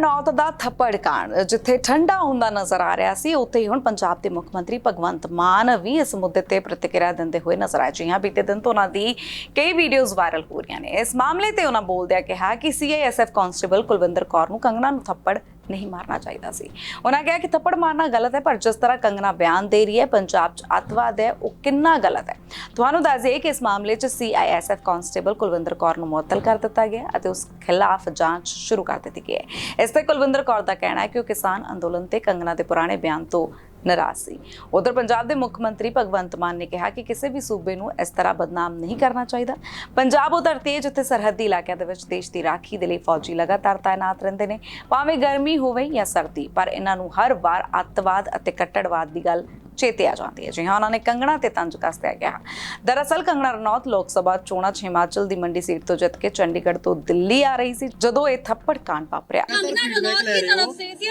ਰਣੌਤ ਦਾ ਥੱਪੜ ਕਾਂਡ, ਜਿੱਥੇ ਠੰਡਾ ਹੁੰਦਾ ਨਜ਼ਰ ਆ ਰਿਹਾ ਸੀ, ਉੱਥੇ ਹੀ ਹੁਣ ਪੰਜਾਬ ਦੇ ਮੁੱਖ ਮੰਤਰੀ ਭਗਵੰਤ ਮਾਨ ਵੀ ਇਸ ਮੁੱਦੇ ਤੇ ਪ੍ਰਤੀਕਿਰਿਆ ਦਿੰਦੇ ਹੋਏ ਨਜ਼ਰ ਆਏ ਜੀ ਹਾਂ ਬੀਤੇ ਦਿਨ ਤੋਂ ਉਹਨਾਂ ਦੀ ਕਈ ਵੀਡੀਓਜ਼ ਵਾਇਰਲ ਹੋ ਰਹੀਆਂ ਨੇ। ਇਸ ਮਾਮਲੇ ਤੇ ਉਹਨਾਂ ਬੋਲਦਿਆਂ ਕਿਹਾ ਕਿ ਸੀਆਈਐਸਐਫ ਕਾਂਸਟੇਬਲ ਕੁਲਵਿੰਦਰ ਕੌਰ ਨੂੰ ਕੰਗਨਾ ਨੂੰ ਥੱਪੜ ਨਹੀਂ ਮਾਰਨਾ ਚਾਹੀਦਾ ਸੀ। ਉਹਨਾਂ ਕਿਹਾ ਕਿ ਥੱਪੜ ਮਾਰਨਾ ਗਲਤ ਹੈ, ਪਰ ਜਿਸ ਤਰ੍ਹਾਂ ਕੰਗਨਾ ਬਿਆਨ ਦੇ ਰਹੀ ਹੈ, ਪੰਜਾਬ 'ਚ ਅੱਤਵਾਦ ਹੈ, ਉਹ ਕਿੰਨਾ ਗਲਤ ਹੈ। ਤੁਹਾਨੂੰ ਦੱਸ ਦਈਏ ਕਿ ਇਸ ਮਾਮਲੇ 'ਚ ਸੀਆਈਐਸਐਫ ਕਾਂਸਟੇਬਲ ਕੁਲਵਿੰਦਰ ਕੌਰ ਨੂੰ ਮੁਅੱਤਲ ਕਰ ਦਿੱਤਾ ਗਿਆ ਅਤੇ ਉਸ ਖਿਲਾਫ ਜਾਂਚ ਸ਼ੁਰੂ ਕਰ ਦਿੱਤੀ ਗਈ ਹੈ। ਇਸ ਤੇ ਕੁਲਵਿੰਦਰ ਕੌਰ ਦਾ ਕਹਿਣਾ ਹੈ ਕਿ ਉਹ ਕਿਸਾਨ ਅੰਦੋਲਨ ਤੇ ਕੰਗਨਾ ਦੇ ਪੁਰਾਣੇ ਬਿਆਨ ਤੋਂ ਨਾਰਾਜ਼ ਸੀ। ਉਧਰ ਪੰਜਾਬ ਦੇ ਮੁੱਖ ਮੰਤਰੀ ਭਗਵੰਤ ਮਾਨ ਨੇ ਕਿਹਾ ਕਿ ਕਿਸੇ ਵੀ ਸੂਬੇ ਨੂੰ ਇਸ ਤਰ੍ਹਾਂ ਬਦਨਾਮ ਨਹੀਂ ਕਰਨਾ ਚਾਹੀਦਾ। ਪੰਜਾਬ ਉਹ ਧਰਤੀ ਹੈ ਸਰਹੱਦੀ ਇਲਾਕਿਆਂ ਦੇ ਵਿੱਚ ਦੇਸ਼ ਦੀ ਰਾਖੀ ਦੇ ਲਈ ਫੌਜੀ ਲਗਾਤਾਰ ਤਾਇਨਾਤ ਰਹਿੰਦੇ ਨੇ। ਭਾਵੇਂ ਗਰਮੀ ਹੋਵੇ ਜਾਂ ਸਰਦੀ ਪਰ ਇਹਨਾਂ ਨੂੰ ਹਰ ਵਾਰ ਅੱਤਵਾਦ ਅਤੇ ਕੱਟੜਵਾਦ ਦੀ ਗੱਲ ਚੇਤੇ ਆ ਜਾਂਦੀ ਹੈ। ਜੀ ਹਾਂ ਉਹਨਾਂ ਨੇ ਕੰਗਣਾ ਤੇ ਤੰਜ ਕੱਸਿਆ ਗਿਆ ਦਰਅਸਲ ਕੰਗਣਾ ਰਣੌਤ ਲੋਕ ਸਭਾ ਚੋਣਾਂ 'ਚ ਹਿਮਾਚਲ ਦੀ ਮੰਡੀ ਸੀਟ ਤੋਂ ਜਿੱਤ ਕੇ ਚੰਡੀਗੜ੍ਹ ਤੋਂ ਦਿੱਲੀ ਆ ਰਹੀ ਸੀ ਜਦੋਂ ਇਹ ਥੱਪੜ ਕਾਂਡ ਵਾਪਰਿਆ। ਕੰਗਣਾ ਰਣੌਤ ਦੀ ਤਰਫ ਸੇ? ਸੀ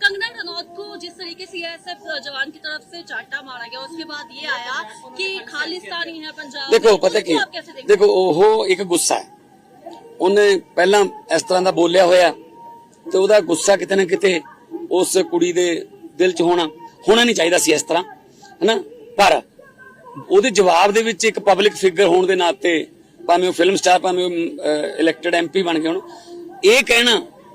ਕੰਗਣਾ को जिस तरीके से सीआईएसएफ जवान की तरफ से चाटा मारा गया उसके बाद ये आया कि खालिस्तानी है पंजाब ਦੇਖੋ में। ਪਤਾ उसको ਕੀ आप कैसे देखते ਦੇਖੋ ਉਹ ਇੱਕ ਗੁੱਸਾ ਹੈ ਉਹਨੇ ਪਹਿਲਾਂ ਇਸ ਤਰ੍ਹਾਂ ਦਾ ਬੋਲਿਆ ਹੋਇਆ ਤੇ ਉਹਦਾ ਗੁੱਸਾ ਕਿਤੇ ਨਾ ਕਿਤੇ ਉਸ ਕੁੜੀ ਦੇ ਦਿਲ 'ਚ ਹੋਣਾ ਹੋਣਾ ਨਹੀਂ ਚਾਹੀਦਾ ਸੀ ਇਸ ਤਰ੍ਹਾਂ ਹਨਾ ਪਰ ਉਹਦੇ ਜਵਾਬ ਦੇ ਵਿੱਚ ਇੱਕ ਪਬਲਿਕ ਫਿਗਰ ਹੋਣ ਦੇ ਨਾਤੇ ਭਾਵੇਂ ਉਹ ਫਿਲਮ ਸਟਾਰ ਭਾਵੇਂ ਉਹ ਇਲੈਕਟਡ ਐਮਪੀ ਬਣ ਗਏ ਹੁਣ ਇਹ ਕਹਿਣਾ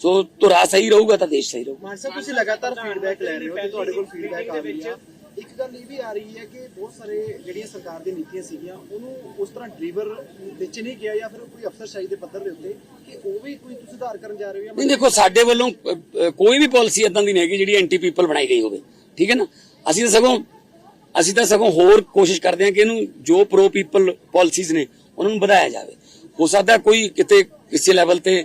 ਸੋ ਧੁਰਾ ਸਹੀ ਰਹੂਗਾ ਤਾਂ ਦੇਸ਼ ਸਹੀ ਰਹੂਗਾ। ਮਾਨ ਸਾਹਿਬ ਤੁਸੀਂ ਲਗਾਤਾਰ ਫੀਡਬੈਕ ਲੈ ਰਹੇ ਹੋ ਤੇ ਤੁਹਾਡੇ ਕੋਲ ਫੀਡਬੈਕ ਆ ਰਹੀ ਆ। ਇੱਕ ਗੱਲ ਇਹ ਵੀ ਆ ਰਹੀ ਹੈ ਕਿ ਬਹੁਤ ਸਾਰੇ ਜਿਹੜੀਆਂ ਸਰਕਾਰ ਦੀਆਂ ਨੀਤੀਆਂ ਸੀਗੀਆਂ ਉਹਨੂੰ ਉਸ ਤਰ੍ਹਾਂ ਡਿਲੀਵਰ ਵਿੱਚ ਨਹੀਂ ਗਿਆ ਜਾਂ ਫਿਰ ਕੋਈ ਅਫਸਰਸ਼ਾਹੀ ਦੇ ਪੱਧਰ ਦੇ ਉੱਤੇ ਕਿ ਉਹ ਵੀ ਕੋਈ ਤੁਸੀਂ ਸੁਧਾਰ ਕਰਨ ਜਾ ਰਹੇ ਹੋ ਨਹੀਂ ਦੇਖੋ ਸਾਡੇ ਵੱਲੋਂ ਕੋਈ ਵੀ ਪਾਲਿਸੀ ਇਦਾਂ ਦੀ ਨਹੀਂ ਹੈਗੀ ਜਿਹੜੀ ਐਂਟੀ ਪੀਪਲ ਬਣਾਈ ਗਈ ਹੋਵੇ। ਠੀਕ ਹੈ ਨਾ? ਅਸੀਂ ਤਾਂ ਸਗੋਂ ਅਸੀਂ ਤਾਂ ਸਗੋਂ ਹੋਰ ਕੋਸ਼ਿਸ਼ ਕਰਦੇ ਹਾਂ ਕਿ ਇਹਨੂੰ ਜੋ ਪ੍ਰੋ ਪੀਪਲ ਪਾਲਿਸੀਜ਼ ਨੇ ਉਹਨਾਂ ਨੂੰ ਵਧਾਇਆ ਜਾਵੇ। ਹੋ ਸਕਦਾ ਕੋਈ ਕਿਤੇ ਕਿਸੇ ਲੈਵਲ ਤੇ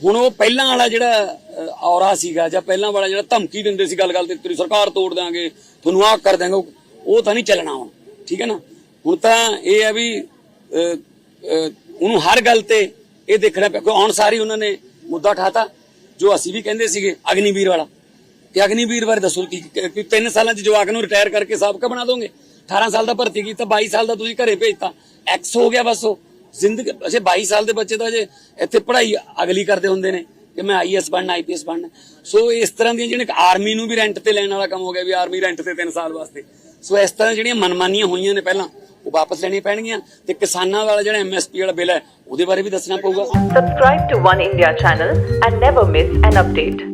ਹੁਣ ਉਹ ਪਹਿਲਾਂ ਵਾਲਾ ਜਿਹੜਾ ਔਰਾ ਸੀਗਾ ਜਾਂ ਪਹਿਲਾਂ ਵਾਲਾ ਜਿਹੜਾ ਧਮਕੀ ਦਿੰਦੇ ਸੀ ਗੱਲ-ਗੱਲ ਤੇ, ਤੇਰੀ ਸਰਕਾਰ ਤੋੜ ਦਾਂਗੇ ਤੁਹਾਨੂੰ ਆਹ ਕਰ ਦਾਂਗੇ ਉਹ- ਤਾਂ ਨਹੀਂ ਚੱਲਣਾ ਹੁਣ, ਠੀਕ ਹੈ ਨਾ? ਹੁਣ ਤਾਂ ਇਹ ਹੈ ਵੀ ਉਹਨੂੰ ਹਰ ਗੱਲ ਤੇ ਇਹ ਦੇਖਣਾ ਪਿਆ ਕਿਉਂ ਆਉਣ ਸਾਰੀ ਉਹਨਾਂ ਨੇ ਮੁੱਦਾ ਉਠਾਤਾ, ਜੋ ਅਸੀਂ ਵੀ ਕਹਿੰਦੇ ਸੀਗੇ, ਅਗਨੀਵੀਰ ਵਾਲਾ। ਤੇ ਅਗਨੀਵੀਰ ਬਾਰੇ ਦੱਸੋ ਕਿ ਤਿੰਨ ਸਾਲਾਂ ਚ ਜਵਾਕ ਨੂੰ ਰਿਟਾਇਰ ਕਰਕੇ ਸਾਬਕਾ ਬਣਾ ਦੋਗੇ? 18 ਸਾਲ ਦਾ ਭਰਤੀ ਕੀਤਾ 22 ਸਾਲ ਦਾ ਤੁਸੀਂ ਘਰੇ ਭੇਜਤਾ ਐਕਸ ਹੋ ਗਿਆ ਬਸ ਉਹ। ਜ਼ਿੰਦਗੀ ਅਜੇ 22 ਸਾਲ ਦੇ ਬੱਚੇ ਤਾਂ ਅਜੇ ਇੱਥੇ ਪੜ੍ਹਾਈ ਅਗਲੀ ਕਰਦੇ ਹੁੰਦੇ ਨੇ ਕਿ ਮੈਂ ਆਈਐਸ ਬਣਨਾ ਆਈਪੀਐਸ ਬਣਨਾ। ਸੋ ਇਸ ਤਰ੍ਹਾਂ ਦੀਆਂ ਜਿਹੜੀਆਂ ਆਰਮੀ ਨੂੰ ਵੀ ਰੈਂਟ ਤੇ ਲੈਣ ਵਾਲਾ ਕੰਮ ਹੋ ਗਿਆ ਵੀ ਆਰਮੀ ਰੈਂਟ ਤੇ 3 ਸਾਲ ਵਾਸਤੇ। ਸੋ ਇਸ ਤਰ੍ਹਾਂ ਜਿਹੜੀਆਂ ਮਨਮਾਨੀਆਂ ਹੋਈਆਂ ਨੇ ਪਹਿਲਾਂ, ਉਹ ਵਾਪਸ ਲੈਣੀਆਂ ਪੈਣਗੀਆਂ ਤੇ ਕਿਸਾਨਾਂ ਵਾਲਾ ਜਿਹੜਾ ਐਮਐਸਪੀ ਵਾਲਾ ਬਿੱਲ ਹੈ, ਉਹਦੇ ਬਾਰੇ ਵੀ ਦੱਸਣਾ ਪਊਗਾ। Subscribe to One India channel and never miss an update.